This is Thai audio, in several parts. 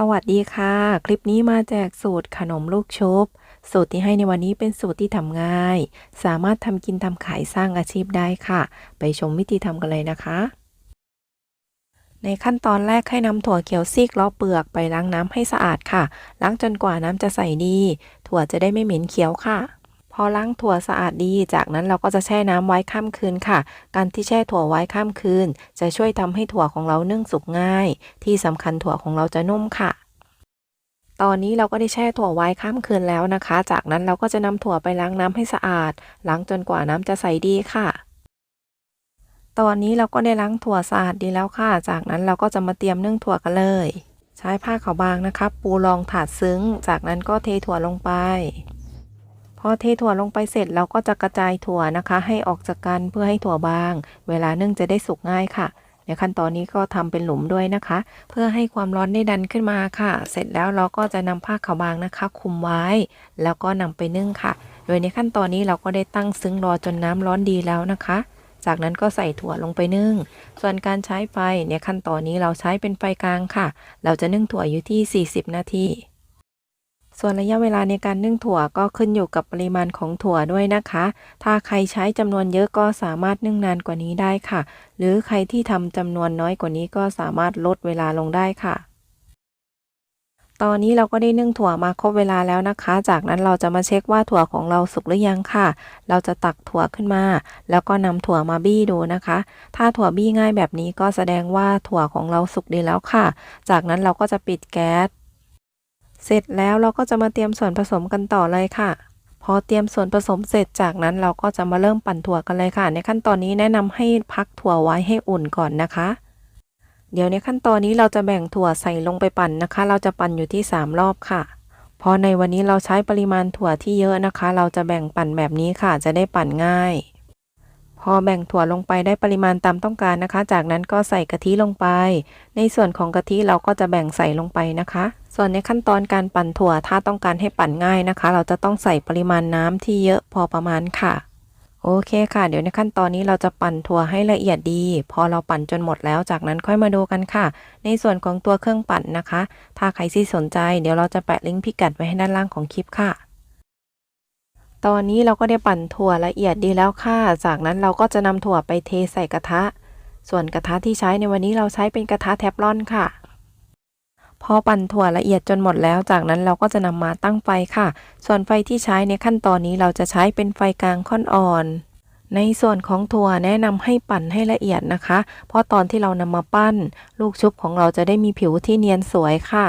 สวัสดีค่ะ คลิปนี้มาแจกสูตรขนมลูกชุบ สูตรที่ให้ในวันนี้เป็นสูตรที่ทำง่าย สามารถทำกินทำขายสร้างอาชีพได้ค่ะ ไปชมวิธีทำกันเลยนะคะ ในขั้นตอนแรกให้นำถั่วเขียวซีกล้อเปลือกไปล้างน้ำให้สะอาดค่ะ ล้างจนกว่าน้ำจะใสดี ถั่วจะได้ไม่เหม็นเขียวค่ะ พอล้างถั่วสะอาดดี จากนั้นเราก็จะแช่น้ำไว้ข้ามคืนค่ะ การที่แช่ถั่วไว้ข้ามคืน จะช่วยทำให้ถั่วของเรานึ่งสุกง่าย ที่สำคัญถั่วของเราจะนุ่มค่ะตอนนี้เราก็ได้แช่ถั่วไว้ข้ามคืนแล้วนะคะ จากนั้นเราก็จะนำถั่วไปล้างน้ำให้สะอาด ล้างจนกว่าน้ำจะใสดีค่ะ ตอนนี้เราก็ได้ล้างถั่วสะอาดดีแล้วค่ะ จากนั้นเราก็จะมาเตรียมนึ่งถั่วกันเลย ใช้ผ้าขาวบางนะคะ ปูรองถาดซึ้ง จากนั้นก็เทถั่วลงไป อเทถั่วลงไปเสร็จเราก็จะกระจายถั่วนะคะ ให้ออกจากกันเพื่อให้ถั่วบาง เวลานึ่งจะได้สุกง่ายค่ะในขั้นตอนนี้ก็ทำเป็นหลุมด้วยนะคะ เพื่อให้ความร้อนได้ดันขึ้นมาค่ะ เสร็จแล้วเราก็จะนำผ้าขาวบางนะคะ คุมไว้ แล้วก็นำไปนึ่งค่ะ โดยในขั้นตอนนี้เราก็ได้ตั้งซึ้งรอจนน้ำร้อนดีแล้วนะคะ จากนั้นก็ใส่ถั่วลงไปนึ่ง ส่วนการใช้ไฟในขั้นตอนนี้เราใช้เป็นไฟกลางค่ะ เราจะนึ่งถั่วอยู่ที่ 40 นาที ส่วนระยะเวลาในการนึ่งถั่วก็ขึ้นอยู่กับปริมาณของถั่วด้วยนะคะ ถ้าใครใช้จำนวนเยอะก็สามารถนึ่งนานกว่านี้ได้ค่ะ หรือใครที่ทำจำนวนน้อยกว่านี้ก็สามารถลดเวลาลงได้ค่ะ ตอนนี้เราก็ได้นึ่งถั่วมาครบเวลาแล้วนะคะ จากนั้นเราจะมาเช็คว่าถั่วของเราสุกหรือยังค่ะ เราจะตักถั่วขึ้นมา แล้วก็นำถั่วมาบี้ดูนะคะ ถ้าถั่วบี้ง่ายแบบนี้ก็แสดงว่าถั่วของเราสุกดีแล้วค่ะ จากนั้นเราก็จะปิดแก๊ส เสร็จแล้วเราก็จะมาเตรียมส่วนผสมกันต่อเลยค่ะ พอเตรียมส่วนผสมเสร็จจากนั้นเราก็จะมาเริ่มปั่นถั่วกันเลยค่ะ ในขั้นตอนนี้แนะนำให้พักถั่วไว้ให้อุ่นก่อนนะคะ เดี๋ยวในขั้นตอนนี้เราจะแบ่งถั่วใส่ลงไปปั่นนะคะ เราจะปั่นอยู่ที่ 3 รอบค่ะพราะในวันนี้เราใช้ปริมาณถั่วที่เยอะนะคะ เราจะแบ่งปั่นแบบนี้ค่ะ จะได้ปั่นง่าย พอแบ่งถั่วลงไปได้ปริมาณตามต้องการนะคะ จากนั้นก็ใส่กะทิลงไป ในส่วนของกะทิเราก็จะแบ่งใส่ลงไปนะคะ ส่วนในขั้นตอนการปั่นถั่วถ้าต้องการให้ปั่นง่ายนะคะ เราจะต้องใส่ปริมาณน้ำที่เยอะพอประมาณค่ะ โอเคค่ะ เดี๋ยวในขั้นตอนนี้เราจะปั่นถั่วให้ละเอียดดี พอเราปั่นจนหมดแล้วจากนั้นค่อยมาดูกันค่ะ ในส่วนของตัวเครื่องปั่นนะคะ ถ้าใครที่สนใจ เดี๋ยวเราจะแปะลิงก์พิกัดไว้ให้ด้านล่างของคลิปค่ะตอนนี้เราก็ได้ปั่นถั่วละเอียดดีแล้วค่ะ จากนั้นเราก็จะนำถั่วไปเทใส่กระทะ ส่วนกระทะที่ใช้ในวันนี้เราใช้เป็นกระทะแทฟลอนค่ะ พอปั่นถั่วละเอียดจนหมดแล้ว จากนั้นเราก็จะนำมาตั้งไฟค่ะ ส่วนไฟที่ใช้ในขั้นตอนนี้เราจะใช้เป็นไฟกลางค่อนอ่อนในส่วนของถั่วแนะนำให้ปั่นให้ละเอียดนะคะ เพราะตอนที่เรานำมาปั้น ลูกชุบของเราจะได้มีผิวที่เนียนสวยค่ะ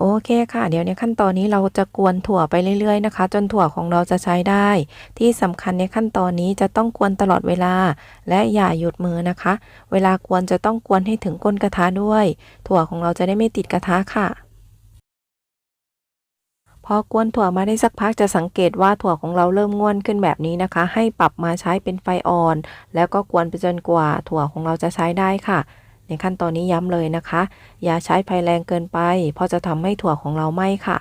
โอเคค่ะ เดี๋ยวในขั้นตอนนี้เราจะกวนถั่วไปเรื่อยๆนะคะ จนถั่วของเราจะใช้ได้ ที่สำคัญในขั้นตอนนี้จะต้องกวนตลอดเวลา และอย่าหยุดมือนะคะ เวลากวนจะต้องกวนให้ถึงก้นกระทะด้วย ถั่วของเราจะได้ไม่ติดกระทะค่ะพอกวนถั่วมาได้สักพักจะสังเกตว่าถั่วของเราเริ่มง่วนขึ้นแบบนี้นะคะ ให้ปรับมาใช้เป็นไฟอ่อน แล้วก็กวนไปจนกว่าถั่วของเราจะใช้ได้ค่ะ ในขั้นตอนนี้ย้ำเลยนะคะ อย่าใช้ไฟแรงเกินไป เพราะจะทำให้ถั่วของเราไหม้ค่ะ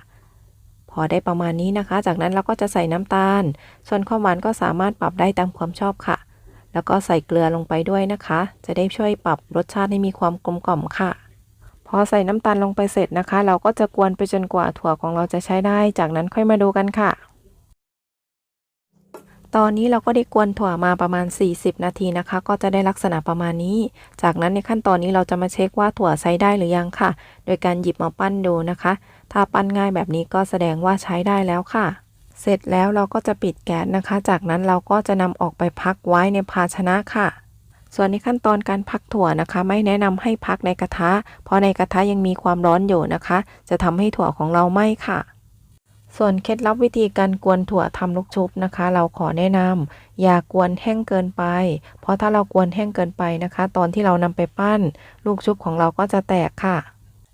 พอได้ประมาณนี้นะคะ จากนั้นเราก็จะใส่น้ำตาล ส่วนความหวานก็สามารถปรับได้ตามความชอบค่ะ แล้วก็ใส่เกลือลงไปด้วยนะคะ จะได้ช่วยปรับรสชาติให้มีความกลมกล่อมค่ะพอใส่น้ำตาลลงไปเสร็จนะคะ เราก็จะกวนไปจนกว่าถั่วของเราจะใช้ได้ จากนั้นค่อยมาดูกันค่ะ ตอนนี้เราก็ได้กวนถั่วมาประมาณ 40 นาทีนะคะ ก็จะได้ลักษณะประมาณนี้ จากนั้นในขั้นตอนนี้เราจะมาเช็คว่าถั่วใช้ได้หรือยังค่ะ โดยการหยิบมาปั้นดูนะคะ ถ้าปั้นง่ายแบบนี้ก็แสดงว่าใช้ได้แล้วค่ะ เสร็จแล้วเราก็จะปิดแก๊สนะคะ จากนั้นเราก็จะนำออกไปพักไว้ในภาชนะค่ะ ส่วนในขั้นตอนการพักถั่วนะคะ ไม่แนะนำให้พักในกระทะ เพราะในกระทะยังมีความร้อนอยู่นะคะ จะทำให้ถั่วของเราไหม้ค่ะ ส่วนเคล็ดลับวิธีการกวนถั่วทำลูกชุบนะคะ เราขอแนะนำอย่ากวนแห้งเกินไป เพราะถ้าเรากวนแห้งเกินไปนะคะ ตอนที่เรานำไปปั้น ลูกชุบของเราก็จะแตกค่ะ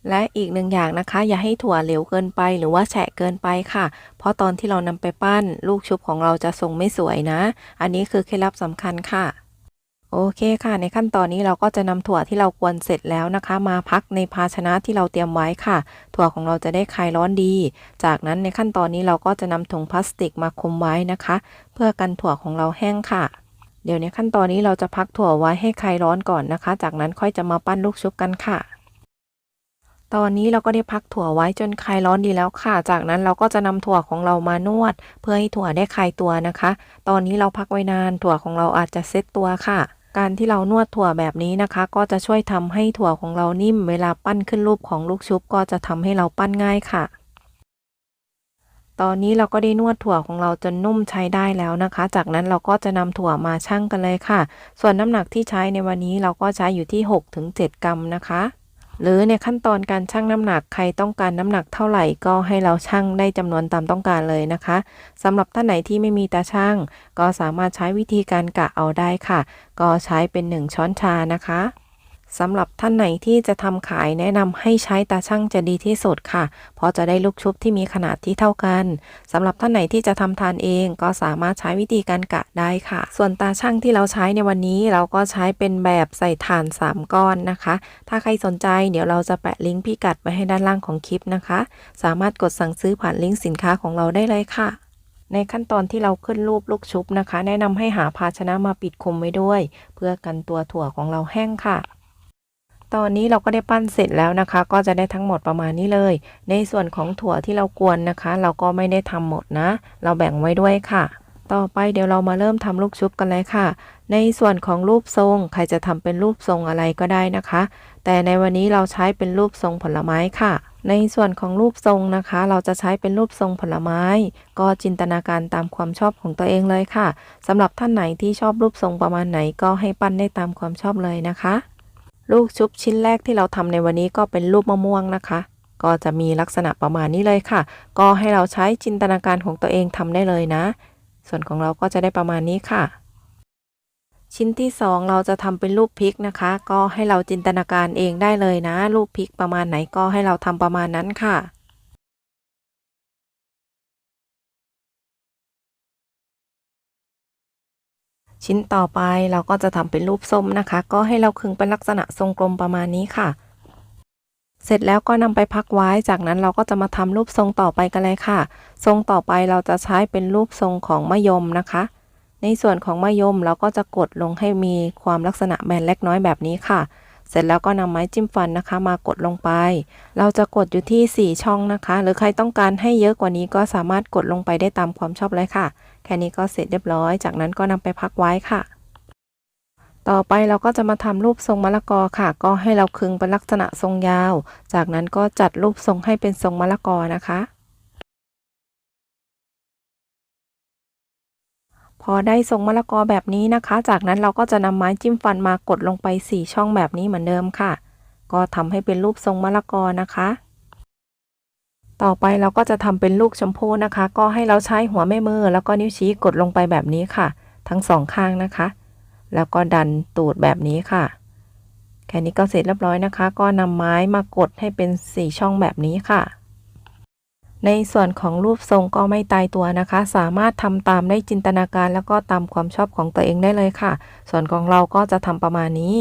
และอีกหนึ่งอย่างนะคะ อย่าให้ถั่วเหลวเกินไปหรือว่าแฉะเกินไปค่ะ เพราะตอนที่เรานำไปปั้น ลูกชุบของเราจะทรงไม่สวยนะ อันนี้คือเคล็ดลับสำคัญค่ะ โอเคค่ะ ในขั้นตอนนี้เราก็จะนำถั่วที่เรากวนเสร็จแล้วนะคะ มาพักในภาชนะที่เราเตรียมไว้ค่ะ ถั่วของเราจะได้คลายร้อนดี จากนั้นในขั้นตอนนี้เราก็จะนำถุงพลาสติกมาคลุมไว้นะคะ เพื่อกันถั่วของเราแห้งค่ะ เดี๋ยวในขั้นตอนนี้เราจะพักถั่วไว้ให้คลายร้อนก่อนนะคะ จากนั้นค่อยจะมาปั้นลูกชุบกันค่ะ ตอนนี้เราก็ได้พักถั่วไว้จนคลายร้อนดีแล้วค่ะ จากนั้นเราก็จะนำถั่วของเรามานวด เพื่อให้ถั่วได้คลายตัวนะคะ ตอนนี้เราพักไว้นานถั่วของเราอาจจะเซ็ตตัวค่ะ การที่เรานวดถั่วแบบนี้นะคะ ก็จะช่วยทำให้ถั่วของเรานิ่ม เวลาปั้นขึ้นรูปของลูกชุบก็จะทำให้เราปั้นง่ายค่ะ ตอนนี้เราก็ได้นวดถั่วของเราจนนุ่มใช้ได้แล้วนะคะ จากนั้นเราก็จะนำถั่วมาชั่งกันเลยค่ะ ส่วนน้ำหนักที่ใช้ในวันนี้เราก็ใช้อยู่ที่ 6-7 กรัมนะคะ หรือในขั้นตอนการชั่งน้ำหนักใครต้องการน้ำหนักเท่าไหร่ก็ให้เราชั่งได้จำนวนตามต้องการเลยนะคะสำหรับท่านไหนที่ไม่มีตาชั่ง ก็สามารถใช้วิธีการกะเอาได้ค่ะ ก็ใช้เป็น 1 ช้อนชานะคะ สำหรับท่านไหนที่จะทำขายแนะนำให้ใช้ตาช่างจะดีที่สุดค่ะ เพราะจะได้ลูกชุบที่มีขนาดที่เท่ากันสำหรับท่านไหนที่จะทำทานเองก็สามารถใช้วิธีการกะได้ค่ะ ส่วนตาช่างที่เราใช้ในวันนี้เราก็ใช้เป็นแบบใส่ถ่าน 3 ก้อนนะคะ ถ้าใครสนใจเดี๋ยวเราจะแปะลิงก์พิกัดไว้ให้ด้านล่างของคลิปนะคะ สามารถกดสั่งซื้อผ่านลิงก์สินค้าของเราได้เลยค่ะในขั้นตอนที่เราขึ้นรูปลูกชุบนะคะ แนะนำให้หาภาชนะมาปิดคุมไว้ด้วย เพื่อกันตัวถั่วของเราแห้งค่ะ ตอนนี้เราก็ได้ปั้นเสร็จแล้วนะคะ ก็จะได้ทั้งหมดประมาณนี้เลย ในส่วนของถั่วที่เรากวนนะคะ เราก็ไม่ได้ทำหมดนะ เราแบ่งไว้ด้วยค่ะ ต่อไปเดี๋ยวเรามาเริ่มทำลูกชุบกันเลยค่ะ ในส่วนของรูปทรง ใครจะทำเป็นรูปทรงอะไรก็ได้นะคะ แต่ในวันนี้เราใช้เป็นรูปทรงผลไม้ค่ะในส่วนของรูปทรงนะคะ เราจะใช้เป็นรูปทรงผลไม้ ก็จินตนาการตามความชอบของตัวเองเลยค่ะสำหรับท่านไหนที่ชอบรูปทรงประมาณไหนก็ให้ปั้นได้ตามความชอบเลยนะคะ ลูกชุบชิ้นแรกที่เราทำในวันนี้ก็เป็นรูปมะม่วงนะคะ ก็จะมีลักษณะประมาณนี้เลยค่ะ ก็ให้เราใช้จินตนาการของตัวเองทำได้เลยนะ ส่วนของเราก็จะได้ประมาณนี้ค่ะ ชิ้นที่สองเราจะทำเป็นรูปพริกนะคะ ก็ให้เราจินตนาการเองได้เลยนะ รูปพริกประมาณไหนก็ให้เราทำประมาณนั้นค่ะ ชิ้นต่อไปเราก็จะทำเป็นรูปส้มนะคะ ก็ให้เราคึงเป็นลักษณะทรงกลมประมาณนี้ค่ะ เสร็จแล้วก็นำไปพักไว้ จากนั้นเราก็จะมาทำรูปทรงต่อไปกันเลยค่ะ ทรงต่อไปเราจะใช้เป็นรูปทรงของมะยมนะคะ ในส่วนของมะยมเราก็จะกดลงให้มีความลักษณะแบนเล็กน้อยแบบนี้ค่ะ เสร็จแล้วก็นำไม้จิ้มฟันนะคะ มากดลงไป เราจะกดอยู่ที่ 4 ช่องนะคะ หรือใครต้องการให้เยอะกว่านี้ก็สามารถกดลงไปได้ตามความชอบเลยค่ะ แค่นี้ก็เสร็จเรียบร้อย จากนั้นก็นำไปพักไว้ค่ะ ต่อไปเราก็จะมาทำรูปทรงมะละกอค่ะ ก็ให้เราคึงเป็นลักษณะทรงยาว จากนั้นก็จัดรูปทรงให้เป็นทรงมะละกอนะคะ พอได้ทรงมะละกอแบบนี้นะคะ จากนั้นเราก็จะนำไม้จิ้มฟันมากดลงไป 4 ช่องแบบนี้เหมือนเดิมค่ะ ก็ทำให้เป็นรูปทรงมะละกอนะคะ ต่อไปเราก็จะทำเป็นลูกชมพูนะคะ ก็ให้เราใช้หัวแม่มือแล้วก็นิ้วชี้กดลงไปแบบนี้ค่ะ ทั้งสองข้างนะคะ แล้วก็ดันตูดแบบนี้ค่ะ แค่นี้ก็เสร็จเรียบร้อยนะคะ ก็นำไม้มากดให้เป็น 4 ช่องแบบนี้ค่ะ ในส่วนของรูปทรงก็ไม่ตายตัวนะคะ สามารถทำตามได้จินตนาการแล้วก็ตามความชอบของตัวเองได้เลยค่ะ ส่วนของเราก็จะทำประมาณนี้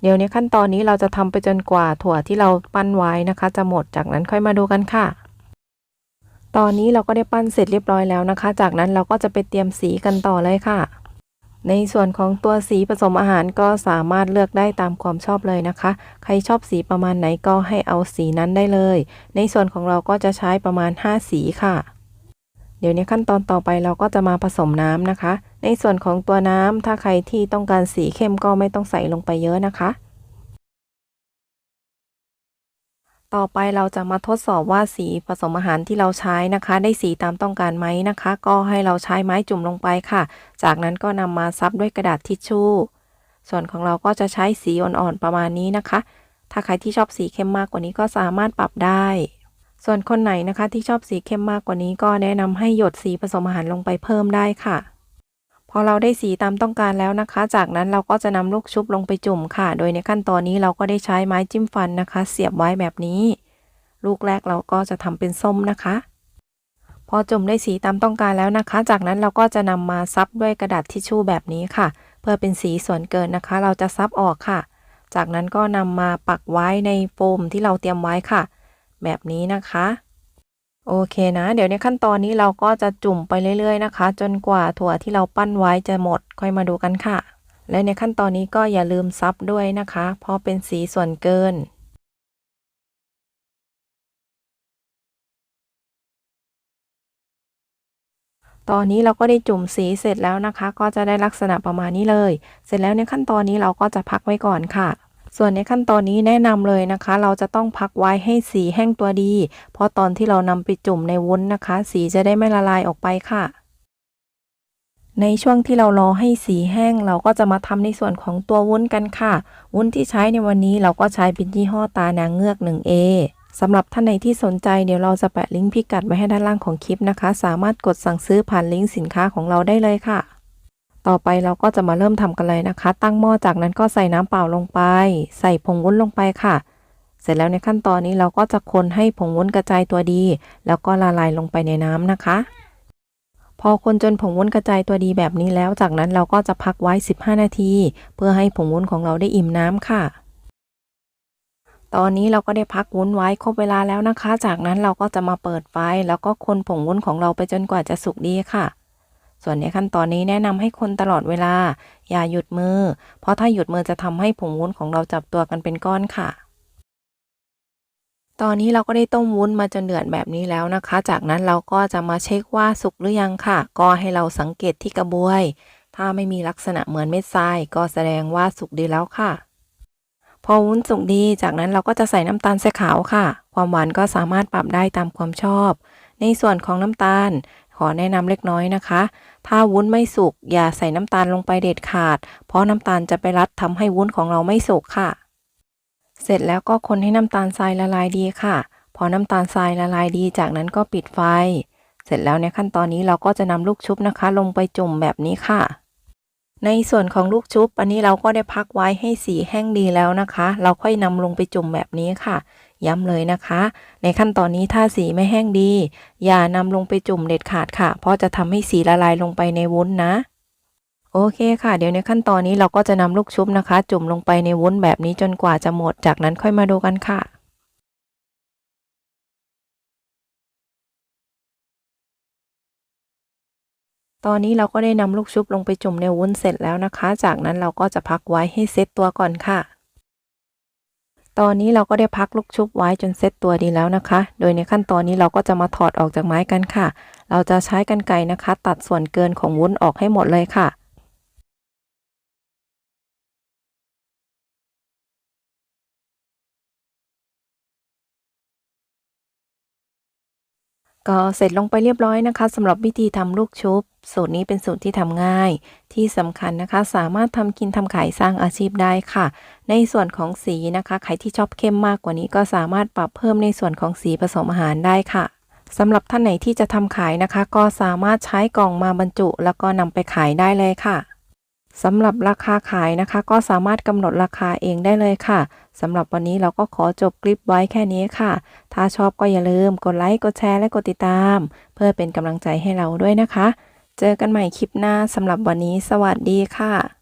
เดี๋ยวในขั้นตอนนี้เราจะทำไปจนกว่าถั่วที่เราปั้นไว้นะคะ จะหมดจากนั้นค่อยมาดูกันค่ะ ตอนนี้เราก็ได้ปั้นเสร็จเรียบร้อยแล้วนะคะ จากนั้นเราก็จะไปเตรียมสีกันต่อเลยค่ะ ในส่วนของตัวสีผสมอาหารก็สามารถเลือกได้ตามความชอบเลยนะคะ ใครชอบสีประมาณไหนก็ให้เอาสีนั้นได้เลย ในส่วนของเราก็จะใช้ประมาณ 5 สีค่ะ เดี๋ยวนี้ขั้นตอนต่อไปเราก็จะมาผสมน้ำนะคะ ในส่วนของตัวน้ำถ้าใครที่ต้องการสีเข้มก็ไม่ต้องใส่ลงไปเยอะนะคะ ต่อไปเราจะมาทดสอบว่าสีผสมอาหารที่เราใช้นะคะ ได้สีตามต้องการไหมนะคะ ก็ให้เราใช้ไม้จุ่มลงไปค่ะ จากนั้นก็นำมาซับด้วยกระดาษทิชชู่ ส่วนของเราก็จะใช้สีอ่อนๆประมาณนี้นะคะ ถ้าใครที่ชอบสีเข้มมากกว่านี้ก็สามารถปรับได้ ส่วนคนไหนนะคะที่ชอบสีเข้มมากกว่านี้ก็แนะนำให้หยดสีผสมอาหารลงไปเพิ่มได้ค่ะ พอเราได้สีตามต้องการแล้วนะคะ จากนั้นเราก็จะนำลูกชุบลงไปจุ่มค่ะ โดยในขั้นตอนนี้เราก็ได้ใช้ไม้จิ้มฟันนะคะ เสียบไว้แบบนี้ ลูกแรกเราก็จะทำเป็นส้มนะคะ พอจุ่มได้สีตามต้องการแล้วนะคะ จากนั้นเราก็จะนำมาซับด้วยกระดาษทิชชู่แบบนี้ค่ะ เพื่อเป็นสีส่วนเกินนะคะ เราจะซับออกค่ะ จากนั้นก็นำมาปักไว้ในโฟมที่เราเตรียมไว้ค่ะ แบบนี้นะคะ โอเคนะ เดี๋ยวในขั้นตอนนี้เราก็จะจุ่มไปเรื่อย ๆ นะคะ จนกว่าถั่วที่เราปั้นไว้จะหมดค่อยมาดูกันค่ะ และในขั้นตอนนี้ก็อย่าลืมซับด้วยนะคะ เพราะเป็นสีส่วนเกินตอนนี้เราก็ได้จุ่มสีเสร็จแล้วนะคะ ก็จะได้ลักษณะประมาณนี้เลย เสร็จแล้วในขั้นตอนนี้เราก็จะพักไว้ก่อนค่ะ ส่วนในขั้นตอนนี้แนะนำเลยนะคะ เราจะต้องพักไว้ให้สีแห้งตัวดี เพราะตอนที่เรานำไปจุ่มในวุ้นนะคะ สีจะได้ไม่ละลายออกไปค่ะ ในช่วงที่เรารอให้สีแห้งเราก็จะมาทำในส่วนของตัววุ้นกันค่ะ วุ้นที่ใช้ในวันนี้เราก็ใช้เป็นยี่ห้อตานางเงือก 1A สำหรับท่านไหนที่สนใจเดี๋ยวเราจะแปะลิงก์พิกัดไว้ให้ด้านล่างของคลิปนะคะ สามารถกดสั่งซื้อผ่านลิงก์สินค้าของเราได้เลยค่ะ ต่อไปเราก็จะมาเริ่มทำกันเลยนะคะ ตั้งหม้อจากนั้นก็ใส่น้ำเปล่าลงไป ใส่ผงวุ้นลงไปค่ะ เสร็จแล้วในขั้นตอนนี้เราก็จะคนให้ผงวุ้นกระจายตัวดี แล้วก็ละลายลงไปในน้ำนะคะ พอคนจนผงวุ้นกระจายตัวดีแบบนี้แล้ว จากนั้นเราก็จะพักไว้ 15 นาที เพื่อให้ผงวุ้นของเราได้อิ่มน้ำค่ะตอนนี้เราก็ได้พักวุ้นไว้ครบเวลาแล้วนะคะ จากนั้นเราก็จะมาเปิดไฟแล้วก็คนผงวุ้นของเราไปจนกว่าจะสุกดีค่ะ ส่วนในขั้นตอนนี้แนะนำให้คนตลอดเวลา อย่าหยุดมือ เพราะถ้าหยุดมือจะทำให้ผงวุ้นของเราจับตัวกันเป็นก้อนค่ะ ตอนนี้เราก็ได้ต้มวุ้นมาจนเดือดแบบนี้แล้วนะคะ จากนั้นเราก็จะมาเช็คว่าสุกหรือยังค่ะ ก็ให้เราสังเกตที่กระบวย ถ้าไม่มีลักษณะเหมือนเม็ดทราย ก็แสดงว่าสุกดีแล้วค่ะ พอวุ้นสุกดี จากนั้นเราก็จะใส่น้ำตาลทรายขาวค่ะ ความหวานก็สามารถปรับได้ตามความชอบ ในส่วนของน้ำตาล ขอแนะนำเล็กน้อยนะคะ ถ้าวุ้นไม่สุกอย่าใส่น้ำตาลลงไปเด็ดขาด เพราะน้ำตาลจะไปรัดทำให้วุ้นของเราไม่สุกค่ะ เสร็จแล้วก็คนให้น้ำตาลทรายละลายดีค่ะ พอน้ำตาลทรายละลายดีจากนั้นก็ปิดไฟ เสร็จแล้วในขั้นตอนนี้เราก็จะนำลูกชุบนะคะ ลงไปจุ่มแบบนี้ค่ะ ในส่วนของลูกชุบ อันนี้เราก็ได้พักไว้ให้สีแห้งดีแล้วนะคะ เราค่อยนำลงไปจุ่มแบบนี้ค่ะ ย้ำเลยนะคะ ในขั้นตอนนี้ถ้าสีไม่แห้งดี อย่านำลงไปจุ่มเด็ดขาดค่ะ เพราะจะทำให้สีละลายลงไปในวุ้นนะ โอเคค่ะ เดี๋ยวในขั้นตอนนี้เราก็จะนำลูกชุบนะคะ จุ่มลงไปในวุ้นแบบนี้จนกว่าจะหมด จากนั้นค่อยมาดูกันค่ะตอนนี้เราก็ได้นำลูกชุบลงไปจุ่มในวุ้นเสร็จแล้วนะคะ จากนั้นเราก็จะพักไว้ให้เซตตัวก่อนค่ะ ตอนนี้เราก็ได้พักลูกชุบไว้จนเซตตัวดีแล้วนะคะ โดยในขั้นตอนนี้เราก็จะมาถอดออกจากไม้กันค่ะ เราจะใช้กรรไกรนะคะ ตัดส่วนเกินของวุ้นออกให้หมดเลยค่ะ ก็เสร็จลงไปเรียบร้อยนะคะสำหรับวิธีทำลูกชุบ สูตรนี้เป็นสูตรที่ทำง่าย ที่สำคัญนะคะ สามารถทำกินทำขายสร้างอาชีพได้ค่ะ ในส่วนของสีนะคะใครที่ชอบเข้มมากกว่านี้ก็สามารถปรับเพิ่มในส่วนของสีผสมอาหารได้ค่ะสำหรับท่านไหนที่จะทำขายนะคะ ก็สามารถใช้กล่องมาบรรจุ แล้วก็นำไปขายได้เลยค่ะ สำหรับราคาขายนะคะ ก็สามารถกำหนดราคาเองได้เลยค่ะสำหรับวันนี้เราก็ขอจบคลิปไว้แค่นี้ค่ะ ถ้าชอบก็อย่าลืมกดไลค์ กดแชร์ และกดติดตาม เพื่อเป็นกำลังใจให้เราด้วยนะคะ เจอกันใหม่คลิปหน้าสำหรับวันนี้ สวัสดีค่ะ